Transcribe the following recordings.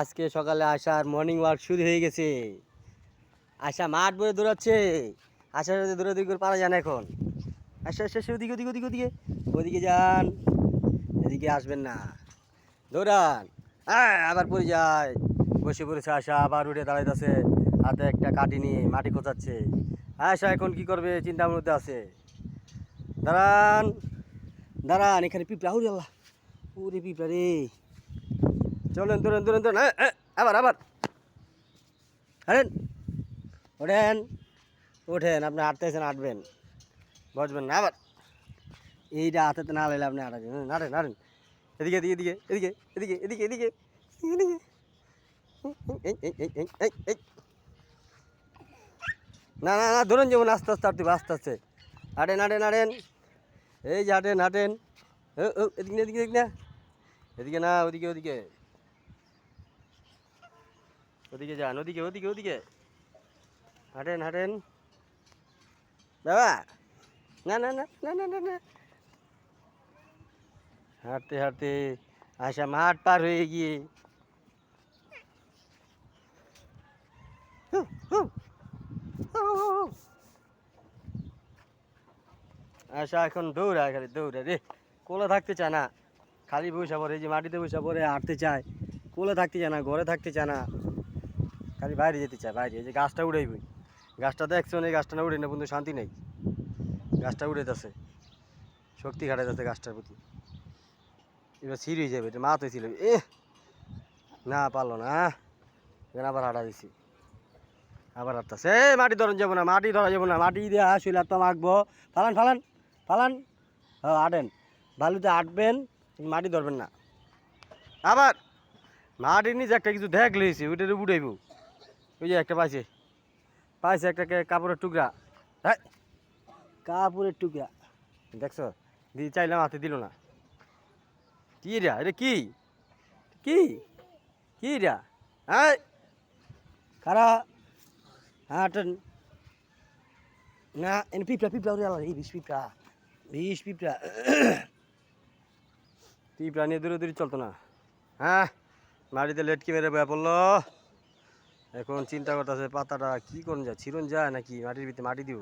আজকে সকালে আসার মর্নিং ওয়াক শুরু হয়ে গেছে। আশা মাঠ বলে দৌড়াচ্ছে। আশার সাথে দৌড়াদৌড়ি করে পারা যায় না এখন আচ্ছা আচ্ছা, ওদিকে ওদিকে ওদিকে ওদিকে। ওদিকে যান। এদিকে আসবেন না। দৌড়ান। হ্যাঁ আবার পড়ে যায়। বসে পড়েছে আশা আবার উঠে দাঁড়াইতেছে। হাতে একটা কাটি নিয়ে মাটি খোঁচাচ্ছে। আশা এখন কি করবে? চিন্তার মধ্যে আছে। দাঁড়ান। দাঁড়ান এখানে পিঁপড়া উরে আল্লাহ। উরে পিঁপড়া রে। চলেন ধরেন এ, এ, আবার আবার। হারেন ওঠেন ওঠেন আপনি হাঁটতেছেন হাঁটবেন। বসবেন না আবার। এইটা হাতে না লাইলে আপনি হাঁটাবেন। হুম, হাঁটেন হাঁটেন এদিকে এদিকে এদিকে এদিকে এদিকে এদিকে এদিকে। এদিকে। না না না ধরুন যেমন আস্তে আস্তে হাঁটতে আস্তে আস্তে। হাঁটেন হাঁটেন হাঁটেন। এই যে ও ও এদিকে এদিকে এদিকে না। এদিকে না ওদিকে ওদিকে। ওদিকে যান, ওদিকে ওদিকে ওদিকে। হাঁটেন হাঁটেন। বাবা! না না না না না না হাঁটতে হাঁটতে আশা মাঠ পার হয়ে গিয়ে। আশা এখন দৌড়ায়, খালি দৌড়ে রে, কোলে থাকতে চায় না। খালি বসে পড়ে যে মাটিতে বসে পড়ে, হাঁটতে চায়। কোলে থাকতে চায় না, ঘরে থাকতে চায় না। খালি বাইরে যেতে চায়, বাইরে। এই যে গাছটা উড়াইবই। গাছটা দেখছ না এই গাছটা না উড়ে না বন্ধু শান্তি নেই। গাছটা উড়ে যাচ্ছে শক্তি খাটে যাচ্ছে গাছটার প্রতি। এবার ছিঁড়ে যাবে, এটা মাথায় ছিল এ না, পারল না এখানে আবার হাঁটা দিছি। আবার হাঁটতেছে। এ, মাটি ধরন যাব না, মাটি ধরা যাব না, মাটি দিয়ে শুলে একটা মাখবো। ফালান ফালান ফালান। হ্যাঁ আটেন বালুতে আটবেন মাটি ধরবেন না। আবার মাটির নিচে একটা কিছু দেখ লইছি ওইটার উঠাইব ওই যে একটা পাইছে। পাইছে একটা কাপড়ের টুকরা। হ্যাঁ কাপড়ের টুকরা। দেখছ? দিদি চাইলাম হাতে দিল না। কি রা? এটা কি? কি? কি রা? হ্যাঁ খারা হাঁটেন না, এনে পিঁপড়া পিঁপড়া উড়ে আলাদা এই বিষ পিঁপড়া। বিষ পিঁপড়া। পিঁপড়া নিয়ে দূরে দূরে চলতো না। হ্যাঁ মাটিতে লেটকে মেরে বয়া পড়ল। এখন চিন্তা করতেছে, পাতাটা কি করুন যায়? ছিরুন যায় নাকি? মাটির ভিতরে মাটি দিব?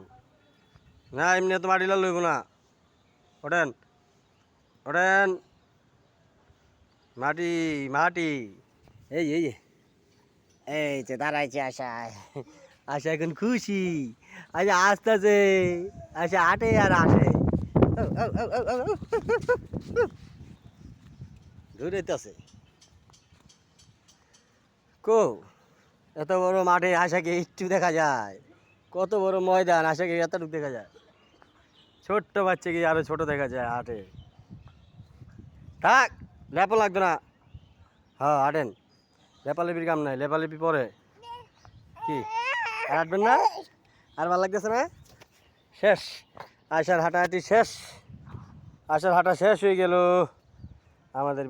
না, এমনি তো মাটি লইব না। ওঠেন ওঠেন। মাটি মাটি। এই এই। এই যে দাঁড়াইছে আশা। আশা এখন খুশি। আচ্ছা আসতেছে। আচ্ছা আটে আর আসে। দূরেতে কো? এত বড় মাঠে আশাকে একটু দেখা যায়। কত বড় ময়দান আশা আশাকে এতটুকু দেখা যায়। ছোট্ট বাচ্চা বাচ্চাকে আরও ছোট দেখা যায় হাটে। থাক, লেপা লাগতো না। হ্যাঁ হাঁটেন। লেপালেপির কাম নাই, লেপালেপি পরে। কি? আর হাঁটবেন না? আর ভালো লাগতেছে না? শেষ। আশার হাঁটাহাঁটি শেষ। আশার হাঁটা শেষ হয়ে গেল। আমাদের